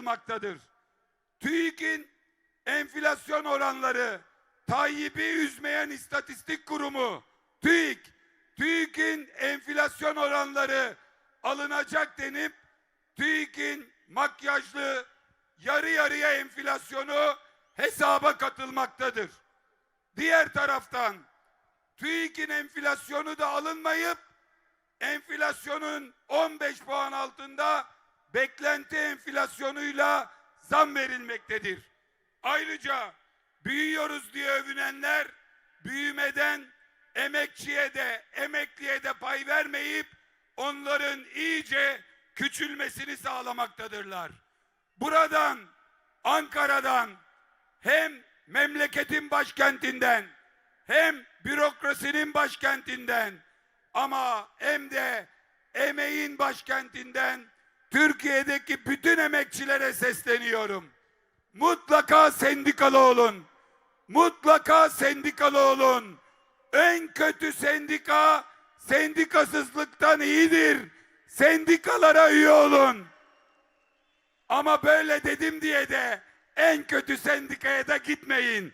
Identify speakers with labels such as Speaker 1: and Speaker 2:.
Speaker 1: yapılmaktadır. TÜİK'in enflasyon oranları Tayyip'i üzmeyen istatistik kurumu TÜİK, TÜİK'in enflasyon oranları alınacak denip TÜİK'in makyajlı yarı yarıya enflasyonu hesaba katılmaktadır. Diğer taraftan TÜİK'in enflasyonu da alınmayıp enflasyonun 15 puan altında beklenti enflasyonuyla zam verilmektedir. Ayrıca büyüyoruz diye övünenler büyümeden emekçiye de emekliye de pay vermeyip onların iyice küçülmesini sağlamaktadırlar. Buradan Ankara'dan hem memleketin başkentinden hem bürokrasinin başkentinden ama hem de emeğin başkentinden Türkiye'deki bütün emekçilere sesleniyorum. Mutlaka sendikalı olun. Mutlaka sendikalı olun. En kötü sendika sendikasızlıktan iyidir. Sendikalara üye olun. Ama böyle dedim diye de en kötü sendikaya da gitmeyin.